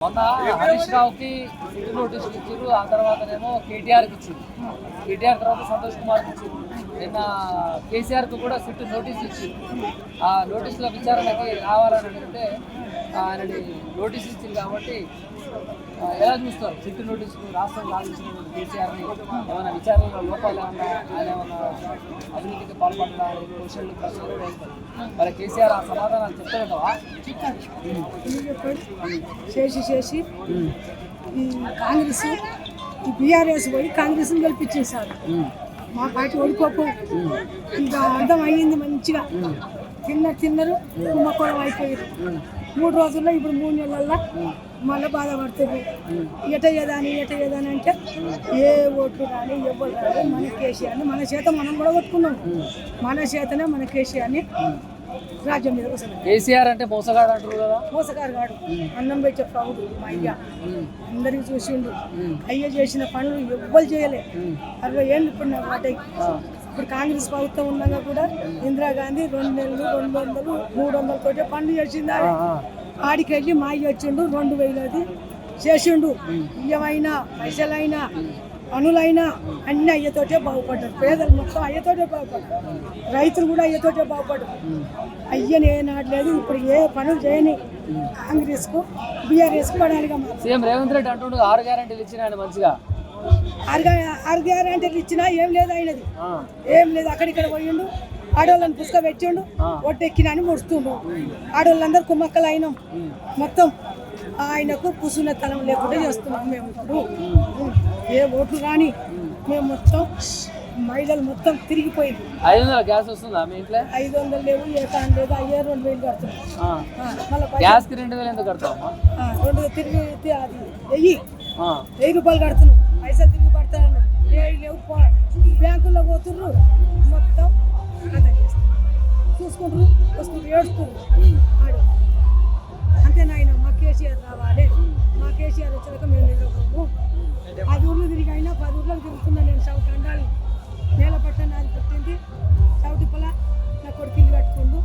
మొన్న హరీష్ రావుకి సిటీ నోటీసులు ఇచ్చారు ఆ తర్వాతనేమో కేటీఆర్కి ఇచ్చారు కేటీఆర్ తర్వాత సంతోష్ కుమార్కి ఇచ్చింది నిన్న కేసీఆర్కి కూడా సిట్ నోటీసులు ఇచ్చారు ఆ నోటీసుల విచారణకి రావాలని అంటే ఆయన నోటీసులు ఇచ్చింది కాబట్టి ఎలా చూస్తారు? సిటీ నోటీస్ రాష్ట్రానికి సాధించినటువంటి కేసీఆర్ని ఏమైనా విచారణలో లోపాలు ఏమన్నా ఆయన ఏమన్నా అవినీతికి పాల్పడ్డా? క్వశ్చన్లు ప్రశ్నలు వేస్తారు. మరి కేసీఆర్ ఆ సమాధానాలు చెప్తారంటవా చేసి చేసి కాంగ్రెస్ ఈ బీఆర్ఎస్ పోయి కాంగ్రెస్ని గెలిపించేశారు. మా పార్టీ ఓడిపోకు. ఇంకా అర్థం అయ్యింది మంచిగా. తిన్న తిన్నారు కుమ్మకోణం అయిపోయారు మూడు రోజుల్లో ఇప్పుడు మూడు నెలల్లో మళ్ళీ బాధపడుతుంది. ఎట ఏదాని ఎట ఏదాని అంటే ఏ ఓట్లు రాని ఎవరు రాని మన కేసీఆర్ని మన చేత మనం కూడా కొట్టుకున్నాం. మన చేతనే మన కేసీఆర్ని రాజ్యం మీద కేసీఆర్ అంటే మోసగాడు అంటారు కదా? మోసగారు కాడు అన్నం పెట్టే ప్రౌడు మా అయ్య. అందరికి చూసిండు. అయ్య చేసిన పనులు ఎవ్వరు చేయలే. అరవై ఏళ్ళు ఇప్పుడు నాకు ఇప్పుడు కాంగ్రెస్ ప్రభుత్వం ఉండగా కూడా ఇందిరాగాంధీ రెండు నెలలు రెండు వందలు మూడు వందల తోటే పనులు చేసింది. ఆడికి వెళ్ళి మా అయ్య వచ్చిండు రెండు వేలది చేసిండు. బియ్యమైనా పైసలైనా పనులైనా అన్ని అయ్యతోటే బాగుపడ్డారు. పేదలు మొత్తం అయ్యతోటే బాగుపడ్డారు. రైతులు కూడా అయ్యతోటే బాగుపడ్డారు. అయ్యని ఏ నాటలేదు ఇప్పుడు ఏ పనులు చేయని కాంగ్రెస్కు బీఆర్ఎస్కు పడాలిగా సీఎం రేవంత్ రెడ్డి అంటుండు ఆరు గ్యారెంటీలు ఇచ్చిన ఆయన మంచిగా. ఆరు ఆరు గ్యారంటీలు ఇచ్చినా ఏం లేదు అయినది ఆ, ఏం లేదు అక్కడిక్కడ పోయిండు. ఆడవాళ్ళని పుస్తక పెట్టిండు ఒట్టెక్కిన అని ముడుస్తుండు. ఆడవాళ్ళందరూ కుమ్మక్కలు అయినాం మొత్తం ఆయనకు కుసున తలం లేకుండా చేస్తున్నాం మేము ఇప్పుడు. ఏ ఓట్లు రాని మేము మొత్తం మహిళలు మొత్తం తిరిగిపోయింది. ఐదు వందల గ్యాస్ వస్తుందా మీ ఇంట్లో? ఐదు వందలు లేవు ఏ కాని లేదు అయ్యే రెండు వేలు కడుతున్నాం. గ్యాస్కి రెండు వేలు ఎంత కడతావమ్మా? రెండు తిరిగి అది వెయ్యి. వెయ్యి రూపాయలు కడుతున్నాం. పైసలు తిరిగి పడతాను లేవు బ్యాంకుల్లో పోతుర్రు. మొత్తం చూసుకుంటారు వస్తుంటారు ఏడుస్తున్నారు. అంతే నాయన మా కేసీఆర్ రావాలి. మా కేసీఆర్ వచ్చాక మేము నిలబడము. పది ఊర్లు తిరిగి అయినా పది ఊర్లకు తిరుగుతున్నా నేను చౌటి అండాలి. నేల పట్ట నాది పుట్టింది. చౌటి పొల నా కొడుకు ఇల్లు కట్టుకుండు.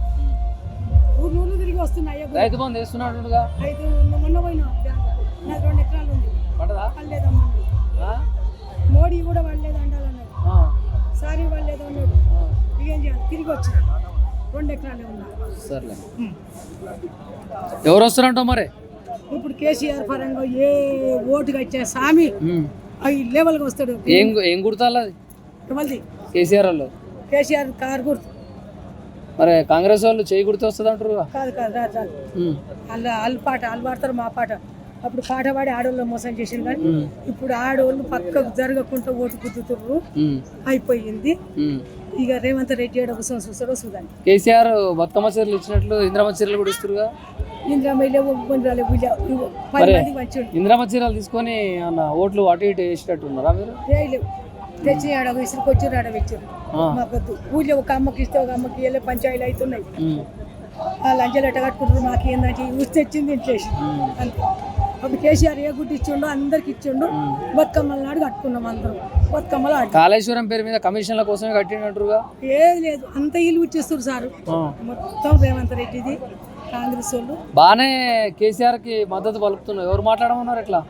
ఊర్లు ఊర్లు తిరిగి వస్తున్నాయి రైతు బంధు వేస్తున్నాడుగా అయితే మొన్న పోయినా నాది రెండు ఎకరాలు ఉంది. పడదా వాళ్ళేదమ్మా సారీ వాళ్ళేదో అన్నాడు. ఆ. ఇక ఏం చేయాలి? తిరిగి వచ్చి రెండు ఎకరాలే ఉన్నా సర్లే. ఎవరు వస్తారంటావు మరి? ఇప్పుడు కేసీఆర్ పరంగా ఏ ఓటుగా ఇచ్చే సామి ఉమ్. అవి లెవెల్గా వస్తాడు. ఏం ఏం కుడతారు అది? ఎవరిది? కేసీఆర్ వాళ్ళు. కేసీఆర్ కారు గుర్తు. మరి కాంగ్రెస్ వాళ్ళు చేయి కుడితే వస్తుంది అంటారు కాదు కాదు రాదు రాదు. వాళ్ళు వాళ్ళు పాట వాళ్ళు పాడతారు మా పాట. అప్పుడు పాట పాడి ఆడవాళ్ళు మోసం చేసింది కానీ ఇప్పుడు ఆడవాళ్ళు పక్కకు జరగకుండా ఓటు కుదుతుర్రు అయిపోయింది. ఇక రేవంత్ రెడ్డి ఏడ కోసం చూస్తాడో చూడండి. కేసీఆర్ బతుకమ్మ చీరలు ఇచ్చినట్లు ఇంద్రమ్మ చీరలు కూడా ఇస్తురుగా? ఇంద్రమ్మ చీరలు తీసుకొని అన్న ఓట్లు అటు ఇటు వేసేటట్టు ఉన్నారా మీరు తెచ్చి ఆడ విసురుకొచ్చి ఆడ వచ్చారు. మాకొద్దు. ఊళ్ళో ఒక అమ్మకి ఇస్తే ఒక అమ్మకి వెళ్ళే పంచాయతీలు అవుతున్నాయి. ఆ లంచాలు ఎట్ట కట్టుకుంటారు మాకు ఏంటంటే ఊసి తెచ్చింది ఇంట్లేసి అంతే. అప్పుడు కేసీఆర్ ఏ గుడ్డు ఇచ్చిండో అందరికి ఇచ్చిండు. బతుకమ్మల నాడు కట్టుకున్నాం అందరం. బతుకమ్మలు కాళేశ్వరం పేరు మీద కమిషన్ల కోసమే కట్టినట్టుగా ఏది లేదు. అంత ఇల్లు ఇచ్చేస్తారు సారు. మొత్తం రేవంత్ రెడ్డిది కాంగ్రెస్ వాళ్ళు. బాగానే కేసీఆర్కి మద్దతు పలుకుతున్నారు. ఎవరు మాట్లాడమన్నారు ఎట్లా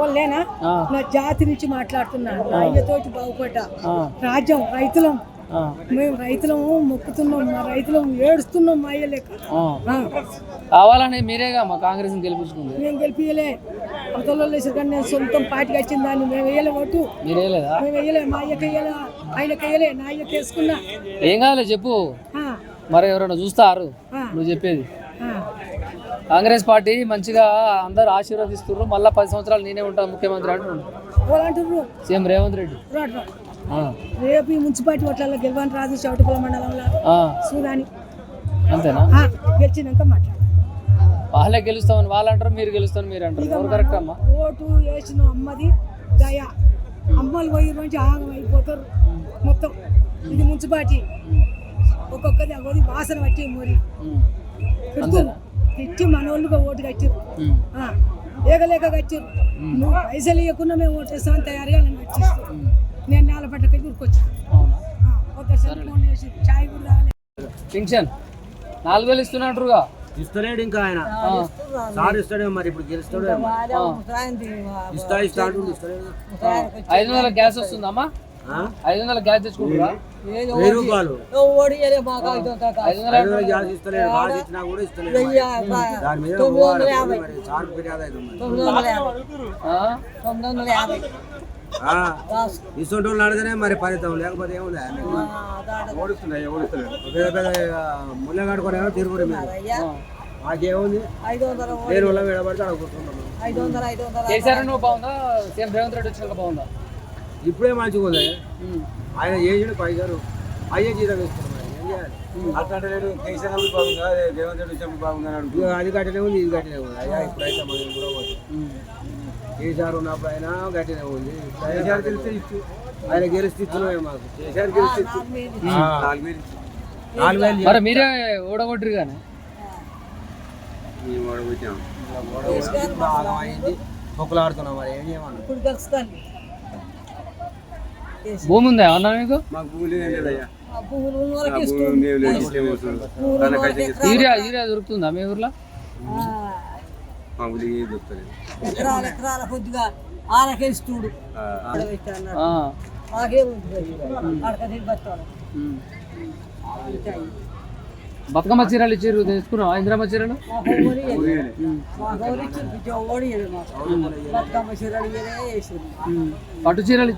వాళ్ళేనా నా జాతి నుంచి మాట్లాడుతున్నాను నా అయ్యతోటి బాగుపడ్డా. రాజ్యం రైతులం. మేము రైతులము మొక్కుతున్నాం మా రైతులం ఏడుస్తున్నాం మా అయ్య లెక్క. ఆ. ఆ, కావాలని మీరేగా మా కాంగ్రెస్ గెలిపించుకుంది? మేము గెలిపియలే. అవతల వేసారు కానీ నేను సొంతం పార్టీకి వచ్చిన దాన్ని మేము వేయలే ఓటు. మీరే లేదా మేము వేయలే మా అయ్యకి వేయలే ఆయనకి వేయలే నా అయ్యకి వేసుకున్నా. ఏం కాదులే చెప్పు. మరి ఎవరైనా చూస్తారు నువ్వు చెప్పేది. కాంగ్రెస్ పార్టీ మంచిగా అందరు ఆశీర్వదిస్తున్నారు మళ్ళీ పది సంవత్సరాలు నేనే ఉంటాను ముఖ్యమంత్రి అంటుర్రు? సీఎం రేవంత్ రెడ్డి. రేపు ఈ మున్సిపాలిటీ ఓట్లలో గెలవని రాదు చౌటపల్లి మండలంలో సూదాని. అంతేనా? గెలిచినాక మాట్లాడు వాళ్ళే గెలుస్తామని వాళ్ళు అంటారు మీరు గెలుస్తాను మీరు అంటారు కరెక్ట్ అమ్మా? ఓటు వేసిన అమ్మది దయ. అమ్మలు పోయి నుంచి ఆగం అయిపోతారు మొత్తం. ఇది మున్సిపాలిటీ. ఒక్కొక్కది అవ్వది వాసన పట్టి మోరి. తిట్టి మనోళ్ళుగా ఓటు కట్టారు. ఉమ్, ఏగలేక కట్టారు. నువ్వు పైసలు ఇవ్వకుండా మేము ఓటేస్తామని తయారుగా నన్ను కట్టిస్తావు ఫోన్ చేసి చాయ్ కూడా తాగలేదు. పింఛన్. నాలుగు వేలు ఇస్తున్నట్టుగా ఇస్తలేడు ఇంకా ఆయన. సార్ ఇస్తాడేమో మరి ఇప్పుడు గెలుస్తాడు ఇస్తా ఇస్తా అంటుండు ఇస్తలేడు. ఐదు వందల గ్యాస్ వస్తుందమ్మా? ఐదు వందల గ్యాస్ తెచ్చుకుంటారా? వెయ్యి రూపాయలు. ఐదు వందల వందల గ్యాస్ ఇస్తలేడు. గ్యాస్ ఇచ్చినా కూడా ఇస్తలేడు మరి. దాని మీద సార్ ఫిర్యాదు అవుతుంది మరి. ఆ? ఆ, ఇటువంటి వాళ్ళు మరి ఫలితం లేకపోతే ఏముంది పెద్ద పెద్ద ముళ్ళగాడుకోనేమో తిరుగుడు మీరు. మాకేముంది? నేను విడబడితే కేసీఆర్ నువ్వు బాగుందా? సీఎం రేవంత్ రెడ్డి వచ్చినాక బాగుందా? ఇప్పుడే మంచిగా ఉంది. ఆయన ఏజ్డ్ పైగారు అయ్యే జీతం ఇస్తున్నాం మరి. ఏం చేయాలి? అట్లాంటి లేడు కేసీఆర్ అప్పుడు బాగుందా? రేవంత్ రెడ్డి వచ్చినప్పుడు బాగుందని అడుగుతుంది ఇక అది గట్టినే ఉంది ఇది గట్టినే ఉంది. అయ్యా ఇప్పుడైతే మనం కూడా పోతుంది. కేసీఆర్ ఉన్నప్పుడు అయినా గట్టినే ఉంది. కేసీఆర్ గెలిస్తే ఇచ్చు. ఆయన గెలిస్తే ఇచ్చినవే మాకు. కేసీఆర్ గెలిస్తే ఇచ్చు. మరి మీరే ఓడగొట్టరు కానీ మేము వాడు వచ్చాం బాగా అయింది. పొక్కులాడుతున్నాం మరి ఏం చేయమన్నా ఇప్పుడు కలుస్తాను భూమి ఉందా ఏమన్నా మీకు? మాకు భూమి లేదయ్యా. యూరియా యూరియా దొరుకుతుందా మీ ఊర్లో? దొరుకుతలేదు ఎకరాల ఎకరాల కొద్దిగా ఆరకేస్తుడు. బతుకమ్మ చీరలు ఇచ్చారు తెచ్చుకున్నావా? ఇందిరమ్మ చీరలు? బతుకమ్మ చీరలు ఉమ్. పట్టు చీరలు